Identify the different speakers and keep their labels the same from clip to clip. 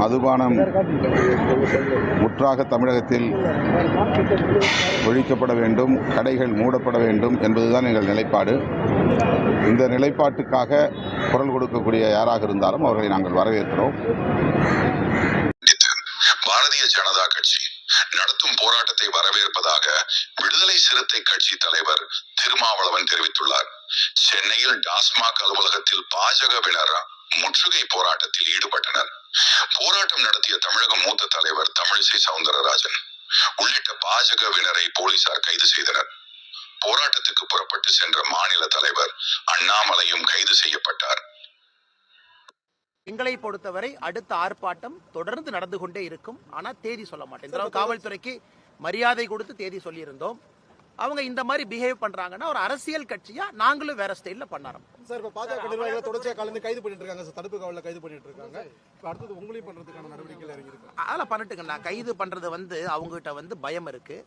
Speaker 1: மதுபானம் முற்றாக தமிழகத்தில் ஒழிக்கப்பட வேண்டும் கடைகள் மூடப்பட வேண்டும் என்பதுதான் எங்கள் நிலைப்பாடு. இந்த நிலைப்பாட்டுக்காக குரல் கொடுக்கக்கூடிய யாராக இருந்தாலும் அவர்களை நாங்கள் வரவேற்கிறோம்.
Speaker 2: பாரதிய ஜனதா கட்சி நடத்தும் போராட்டத்தை வரவேற்பதாக விடுதலை சிறுத்தை கட்சி தலைவர் திருமாவளவன் தெரிவித்துள்ளார். சென்னையில் டாஸ்மாக் அலுவலகத்தில் பாஜகவினர் முற்றுகை போராட்டத்தில் ஈடுபட்டனர். போராட்டம் நடத்திய தமிழக மூத்த தலைவர் தமிழிசை சவுந்தரராஜன் உள்ளிட்ட பாஜகவினரை போலீசார் கைது செய்தனர். போராட்டத்துக்கு புறப்பட்டு சென்ற மாநில தலைவர் அண்ணாமலையும் கைது செய்யப்பட்டார்.
Speaker 3: எங்களை பொறுத்தவரை அடுத்த ஆர்ப்பாட்டம் தொடர்ந்து நடந்து கொண்டே இருக்கும். ஆனா தேதி சொல்ல மாட்டேன். காவல்துறைக்கு மரியாதை கொடுத்து தேதி சொல்லியிருந்தோம். அவங்க இந்த மாதிரி பிஹேவ் பண்றாங்கன்னா ஒரு அரசியல் கட்சியா நாங்களும் வேற ஸ்டைல்ல பண்ணாரோம்
Speaker 4: சார் இப்போ பாஜக நிர்வாகிகளை தொடர்ச்சியாக கலந்து கைது பண்ணிட்டு இருக்காங்க சார். தடுப்பு காவலில் கைது பண்ணிட்டு இருக்காங்க அடுத்தது உங்களையும் பண்றதுக்கான நடவடிக்கைகள் இறங்கியிருக்காங்க
Speaker 3: அதெல்லாம் பண்ணட்டுங்க. நான் கைது பண்றது வந்து அவங்ககிட்ட வந்து பயம் இருக்கு.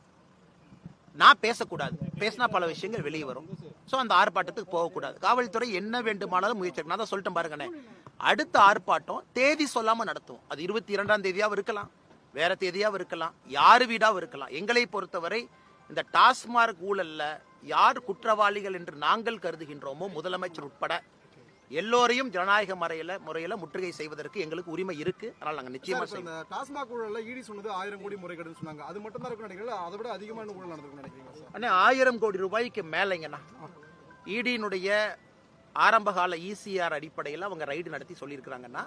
Speaker 3: நான் பேசக்கூடாது. பேசினா பல விஷயங்கள் வெளியே வரும். ஸோ அந்த ஆர்ப்பாட்டத்துக்கு போகக்கூடாது. காவல்துறை என்ன வேண்டுமானாலும் முயற்சி. நான் தான் சொல்லிட்டேன் பாருங்கண்ணே. அடுத்த ஆர்ப்பாட்டம் தேதி சொல்லாம நடத்தும். அது இருபத்தி இரண்டாம் தேதியாவும் இருக்கலாம். வேற தேதியாவும் இருக்கலாம். யார் வீடாவும் இருக்கலாம். எங்களை பொறுத்தவரை இந்த டாஸ்மார்க் ஊழல்ல யார் குற்றவாளிகள் என்று நாங்கள் கருதுகின்றோமோ முதலமைச்சர் உட்பட எல்லோரையும் ஜனநாயக முறையில முறையில முற்றுகை செய்வதற்கு எங்களுக்கு உரிமை இருக்கு. அதனால நாங்க நிச்சயமா செய்வோம்
Speaker 4: இந்த டாஸ்மாக் ஊழல்ல ஈடி சொன்னது ஆயிரம் கோடி முறைகேடுன்னு சொன்னாங்க. அது மட்டும் தான் இருக்கும் நினைக்கிறீங்களா? அதை விட அதிகமான ஊழல் நடந்திருக்கும் நினைக்கிறீங்க
Speaker 3: அண்ணே ஆயிரம் கோடி ரூபாய்க்கு மேலைங்கண்ணா. இடியினுடைய ஆரம்பகால இசிஆர் அடிப்படையில் அவங்க ரைடு நடத்தி சொல்லியிருக்கிறாங்கன்னா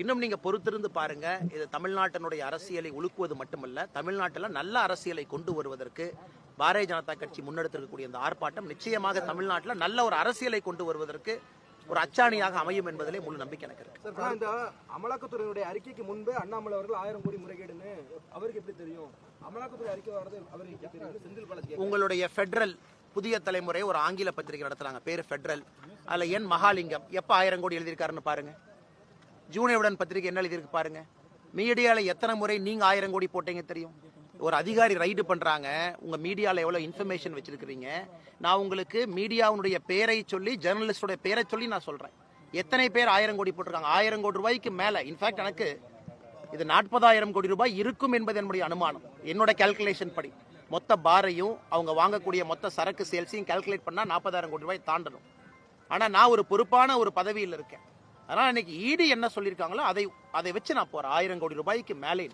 Speaker 3: இன்னும் நீங்க பொறுத்திருந்து பாருங்க இது தமிழ்நாட்டினுடைய அரசியலை உலுக்குவது மட்டுமல்ல தமிழ்நாட்டில் நல்ல அரசியலை கொண்டு வருவதற்கு பாரதிய ஜனதா கட்சி முன்னெடுத்திருக்கக்கூடிய இந்த ஆர்ப்பாட்டம் நிச்சயமாக தமிழ்நாட்டில் நல்ல ஒரு அரசியலை கொண்டு வருவதற்கு ஒரு அச்சாணியாக அமையும் என்பதிலே முழு நம்பிக்கை எனக்கு இருக்கு.
Speaker 5: இந்த அமலாக்கத்துறையினுடைய அறிக்கைக்கு முன்பே அண்ணாமலை அவர்கள் ஆயிரம் கோடி முறைகேடுன்னு அவருக்கு எப்படி தெரியும்? அமலாக்கத்துறை அறிக்கை வர்றது அவருக்கு தெரியும்? செந்தில் பாலாஜி.
Speaker 3: உங்களுடைய ஃபெடரல் புதிய தலைமுறை ஒரு ஆங்கில பத்திரிகை நடத்துறாங்க பேரு ஃபெடரல் அதுல என் மகாலிங்கம் எப்ப ஆயிரம் கோடி எழுதியிருக்காருன்னு பாருங்க. ஜூனியருடன் பத்திரிகை என்ன எழுதியிருக்கு பாருங்க. மீடியாவில் எத்தனை முறை நீங்க ஆயிரம் கோடி போட்டீங்க தெரியும்? ஒரு அதிகாரி ரைடு பண்றாங்க. உங்க மீடியாவில் எவ்வளவு இன்ஃபர்மேஷன் வச்சிருக்கிறீங்க? நான் உங்களுக்கு மீடியாவுடைய பேரை சொல்லி ஜெர்னலிஸ்டோட பேரை சொல்லி நான் சொல்றேன். எத்தனை பேர் ஆயிரம் கோடி போட்டிருக்காங்க? ஆயிரம் கோடி ரூபாய்க்கு மேல. இன்ஃபேக்ட் எனக்கு இது நாற்பதாயிரம் கோடி ரூபாய் இருக்கும் என்பது என்னுடைய அனுமானம். என்னோட கால்குலேஷன் படி. மொத்த பாரையும் அவங்க வாங்கக்கூடிய மொத்த சரக்கு சேல்ஸையும் கேல்குலேட் பண்ணா நாற்பதாயிரம் கோடி ரூபாய் தாண்டணும். ஆனா நான் ஒரு பொறுப்பான ஒரு பதவியில் இருக்கேன். அதனால் இன்னைக்கு ஈடு என்ன சொல்லியிருக்காங்களோ அதை அதை வச்சு நான் போகிறேன் ஆயிரம் கோடி ரூபாய்க்கு மேலே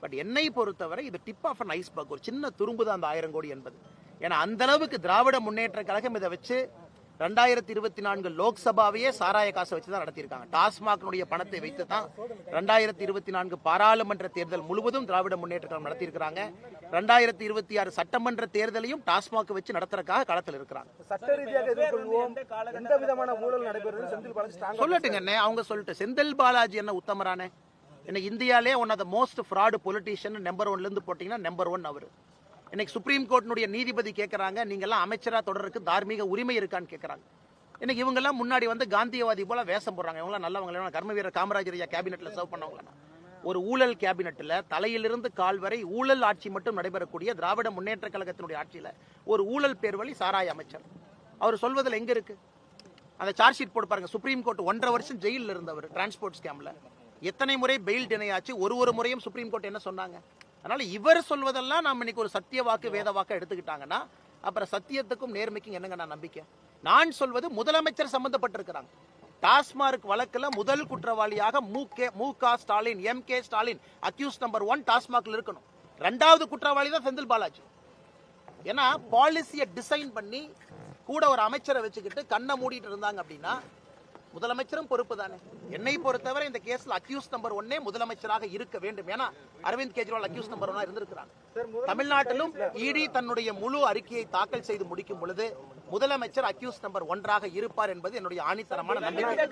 Speaker 3: பட் என்னை பொறுத்தவரை இது டிப் ஆஃப் அன் ஐஸ்பர்க் ஒரு சின்ன துரும்பு தான் அந்த ஆயிரம் கோடி என்பது. ஏன்னா அந்த அளவுக்கு திராவிட முன்னேற்ற கழகம் இதை வச்சு ரெண்டாயிரத்தி இருபத்தி நான்கு லோக்சபாவையே சாராய காசை வச்சு தான் நடத்தியிருக்காங்க. டாஸ்மாக்னுடைய பணத்தை வைத்து தான் ரெண்டாயிரத்தி இருபத்தி நான்கு பாராளுமன்ற தேர்தல் முழுவதும் திராவிட முன்னேற்ற கழகம் நடத்தியிருக்கிறாங்க. ரெண்டாயிரத்தி இருபத்தி ஆறு சட்டமன்ற தேர்தலையும் டாஸ்மாக் வச்சு நடத்துறதுக்காக களத்தில் இருக்கிறாங்க.
Speaker 5: சட்ட ரீதியாக எதிர்கொள்வோம். எந்த விதமான ஊழல் நடைபெறுது? செந்தில் பாலாஜி ஸ்ட்ராங்கா
Speaker 3: சொல்லட்டுங்க அண்ணே அவங்க சொல்லிட்டு. செந்தில் பாலாஜி என்ன உத்தமரானே? இன்னைக்கு இந்தியாலே one of the most fraud politician number ஒன்ல இருந்து போட்டீங்கன்னா நம்பர் ஒன் அவர். இன்னைக்கு சுப்ரீம் கோர்ட்டினுடைய நீதிபதி கேட்கறாங்க நீங்க எல்லாம் தொடருக்கு தார்மீக உரிமை இருக்கான்னு கேட்கறாங்க இன்னைக்கு இவங்க எல்லாம் முன்னாடி வந்து காந்தியவாதி போல வேஷம் போடுறாங்க. இவங்க எல்லாம் நல்லவங்க கர்ம வீரர் காமராஜர் ஐயா கேபினெட்ல சர்வ் பண்ணவங்க ஒரு ஊழல் கேபினெட்ல தலையிலிருந்து கால் வரை ஊழல் ஆட்சி மட்டும் நடைபெறக்கூடிய திராவிட முன்னேற்ற கழகத்தினுடைய ஆட்சியில ஒரு ஊழல் பேர் வழி சாராய அமைச்சர். அவர் சொல்வதில் எங்க இருக்கு? அந்த சார்ஜ் ஷீட் போட்டு பாருங்க. சுப்ரீம் கோர்ட் ஒன்றரை வருஷம் ஜெயிலில் இருந்தவர் டிரான்ஸ்போர்ட் ஸ்கேம்ல எத்தனை முறை பெயில் டினையாச்சு ஒரு ஒரு முறையும் சுப்ரீம் கோர்ட் என்ன சொன்னாங்க? அதனால இவர் சொல்வதெல்லாம் நாம் இன்னைக்கு ஒரு சத்திய வாக்கு வேத வாக்கு எடுத்துக்கிட்டாங்கன்னா அப்புறம் சத்தியத்துக்கும் நேர்மைக்கும் என்னங்க நான் நம்பிக்கை? நான் சொல்வது முதலமைச்சர் சம்பந்தப்பட்டிருக்கிறாங்க. டாஸ்மார்க் வழக்கில் முதல் குற்றவாளியாக மு கே மு க Stalin M K Stalin accused number one டாஸ்மார்க்ல இருக்கணும். ரெண்டாவது குற்றவாளி தான் செந்தில் பாலாஜி. ஏன்னா பாலிசியை டிசைன் பண்ணி கூட ஒரு அமைச்சரை வச்சுக்கிட்டு கண்ணை மூடிட்டு இருந்தாங்க அப்படின்னா முதலமைச்சரும் பொறுப்பு தானே என்னை பொறுத்தவரை இந்த கேஸ்ல அக்யூஸ் நம்பர் ஒன்னே முதலமைச்சராக இருக்க வேண்டும். ஏன்னா அரவிந்த் கெஜ்ரிவால் அக்யூஸ் நம்பர் ஒன்னா இருந்திருக்கிறாங்க. தமிழ்நாட்டிலும் இடி தன்னுடைய முழு அறிக்கையை தாக்கல் செய்து முடிக்கும் பொழுது முதலமைச்சர் அக்யூஸ் நம்பர் ஒன்றாக இருப்பார் என்பது என்னுடைய ஆணித்தரமான நம்பிக்கை.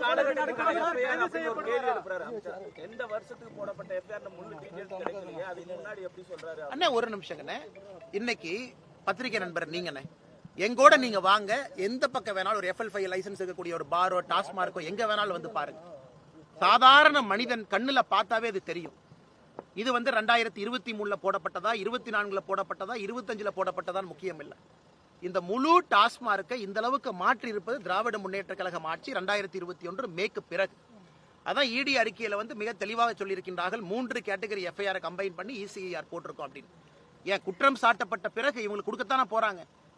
Speaker 3: அண்ணே ஒரு நிமிஷங்கண்ணே. இன்னைக்கு பத்திரிகை நண்பர் நீங்கண்ணே. எங்கூட நீங்க வாங்க. எந்த பக்கம் வேணாலும் ஒரு எஃப்எல் ஃபைவ் லைசன்ஸ் இருக்கக்கூடிய ஒரு பாரோ டாஸ்மார்க்கோ எங்க வேணாலும் வந்து பாருங்க. சாதாரண மனிதன் கண்ணுல பார்த்தாவே அது தெரியும். இது வந்து ரெண்டாயிரத்தி இருபத்தி மூணுல போடப்பட்டதா இருபத்தி நான்குல போடப்பட்டதா இருபத்தஞ்சுல போடப்பட்டதான்னு முக்கியம் இல்லை. இந்த முழு டாஸ்மார்க்கை இந்த அளவுக்கு மாற்றி இருப்பது திராவிட முன்னேற்ற கழகம் ஆட்சி ரெண்டாயிரத்தி இருபத்தி ஒன்று மேக்கு பிறகு. அதான் இடி அறிக்கையில வந்து மிக தெளிவாக சொல்லியிருக்கின்றார்கள். மூன்று கேட்டகரி எஃப்ஐஆர் கம்பைன் பண்ணி இசிஐஆர் போட்டிருக்கோம் அப்படின்னு. ஏன் குற்றம் சாட்டப்பட்ட பிறகு இவங்களுக்கு கொடுக்கத்தானே போறாங்க?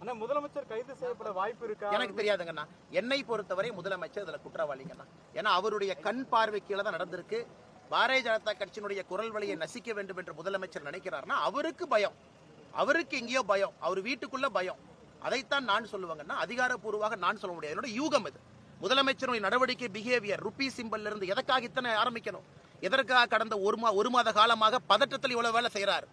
Speaker 6: ஆனா முதலமைச்சர் கைது செய்யப்பட வாய்ப்பு இருக்கா?
Speaker 3: எனக்கு தெரியாதுங்கண்ணா. என்னை பொறுத்தவரை முதலமைச்சர் இதுல குற்றவாளிங்கண்ணா. ஏன்னா அவருடைய கண் பார்வை கீழே தான் நடந்திருக்கு. பாரதிய ஜனதா கட்சியினுடைய குரல் வழியை நசிக்க வேண்டும் என்று முதலமைச்சர் நினைக்கிறார்னா அவருக்கு பயம். அவருக்கு எங்கேயோ பயம். அவர் வீட்டுக்குள்ள பயம். அதைத்தான் நான் சொல்லுவாங்கன்னா அதிகாரப்பூர்வமாக நான் சொல்ல முடியாது. என்னோட யூகம் இது. முதலமைச்சருடைய நடவடிக்கை பிஹேவியர் ருப்பி சிம்பல்ல இருந்து எதற்காக இத்தனை ஆரம்பிக்கணும்? எதற்காக கடந்த ஒரு மா ஒரு மாத காலமாக பதட்டத்தில் இவ்வளவு வேலை செய்யறாரு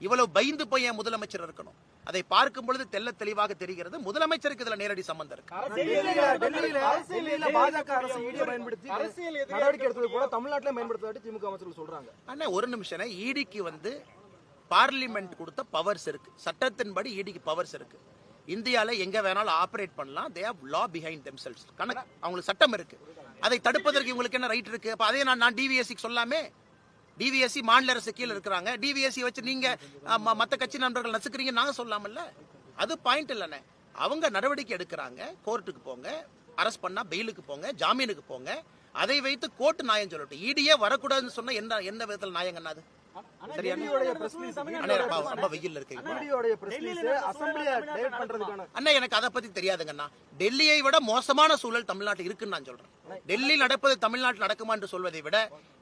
Speaker 3: இவ்வளவு பயந்து போய் என் முதலமைச்சர் இருக்கணும்? அதை பார்க்கும் பொழுது தெள்ள தெளிவாக தெரிகிறது. முதலமைச்சருக்கு இதுல நேரடி சம்பந்தம் இருக்கு. ஒரு நிமிஷம். ஈடிக்கு வந்து பார்லிமெண்ட் கொடுத்த பவர்ஸ் இருக்கு. சட்டத்தின்படி ஈடிக்கு பவர்ஸ் இருக்கு. இந்தியால எங்க வேணாலும் ஆபரேட் பண்ணலாம். They have law behind themselves கணக்கு. அவங்களுக்கு சட்டம் இருக்கு. அதை தடுப்பதற்கு இவங்களுக்கு என்ன ரைட் இருக்கு? அப்ப அதே நான் நான் டிவிஎஸ்சிக்கு சொல்லாமே? டிவிஎஸ்சி மாநில அரசு கீழே இருக்கிறாங்க. டிவிஎஸ்சி வச்சு நீங்க ம- மத்த கட்சி நண்பர்கள் நசுக்கிறீங்க நாங்க சொல்லாமல்ல. அது பாயிண்ட் இல்லைண்ணே அவங்க நடவடிக்கை எடுக்கிறாங்க. கோர்ட்டுக்கு போங்க. அரெஸ்ட் பண்ணா பெயிலுக்கு போங்க. ஜாமீனுக்கு போங்க. அதை வைத்து கோர்ட் நியாயம் சொல்லட்டும். இடியே வரக்கூடாதுன்னு சொன்னா என்ன என்ன விதத்தில் நியாயங்கண்ணா அண்ணே எனக்கு அதை பத்தி தெரியாதுங்கண்ணா. டெல்லியை விட மோசமான சூழல் தமிழ்நாட்டில் இருக்குன்னு நான் சொல்றேன். டெல்லி நடப்பது தமிழ்நாட்டில் நடக்குமா என்று சொல்வதை விட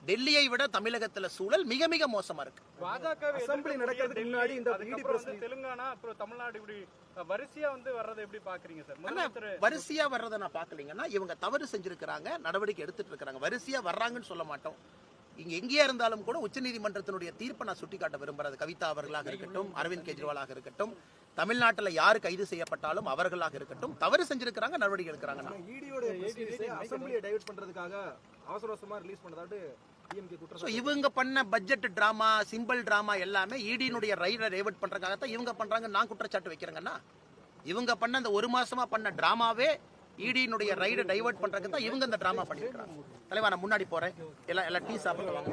Speaker 3: டெல்லியை விட தமிழகத்துல சூழல் மிக மிக மோசமா இருக்கு.
Speaker 6: பாஜக
Speaker 5: அசெம்பிளி நடக்கிறதுக்கு முன்னாடி இந்த இடி பிரஸ் மீட்
Speaker 6: தெலுங்கானா அப்புறம் தமிழ்நாடு இப்படி வரிசையா வந்து வர்றதை எப்படி பாக்குறீங்க சார்?
Speaker 3: வரிசையா வர்றதை நான் பாக்கலீங்கன்னா இவங்க தவறு செஞ்சிருக்கிறாங்க நடவடிக்கை எடுத்துட்டு இருக்காங்க வரிசையா வர்றாங்கன்னு சொல்ல மாட்டோம். இங்க எங்கேயா இருந்தாலும் கூட உச்சநீதிமன்றத்தினுடைய தீர்ப்பை நான் சுட்டிக்காட்ட விரும்புறது. கவிதா அவர்களாக இருக்கட்டும் அரவிந்த் கெஜ்ரிவாலாக இருக்கட்டும் தமிழ்நாட்டுல யார் கைது செய்யப்பட்டாலும் அவர்களாக இருக்கட்டும் தவறு செஞ்சிருக்கிறாங்க நடவடிக்கை எடுக்கிறாங்க
Speaker 5: டிஎம்கே
Speaker 3: ஸோ
Speaker 5: குற்றம்
Speaker 3: இவங்க பண்ண பட்ஜெட் டிராமா சிம்பிள் டிராமா எல்லாமே ஈடியினுடைய ரைடை டைவர்ட் பண்றதுக்காக தான் இவங்க பண்றாங்க நான் குற்றச்சாட்டு வைக்கிறேங்கன்னா இவங்க பண்ண அந்த ஒரு மாசமா பண்ண டிராமாவே இடியினுடைய ரைடை டைவர்ட் பண்றதுக்கு தான் இவங்க இந்த டிராமா பண்ணிருக்காங்க தலைவா நான் முன்னாடி போறேன். எல்லாம் எல்லாம் டீ சாப்பிட்டு வாங்க.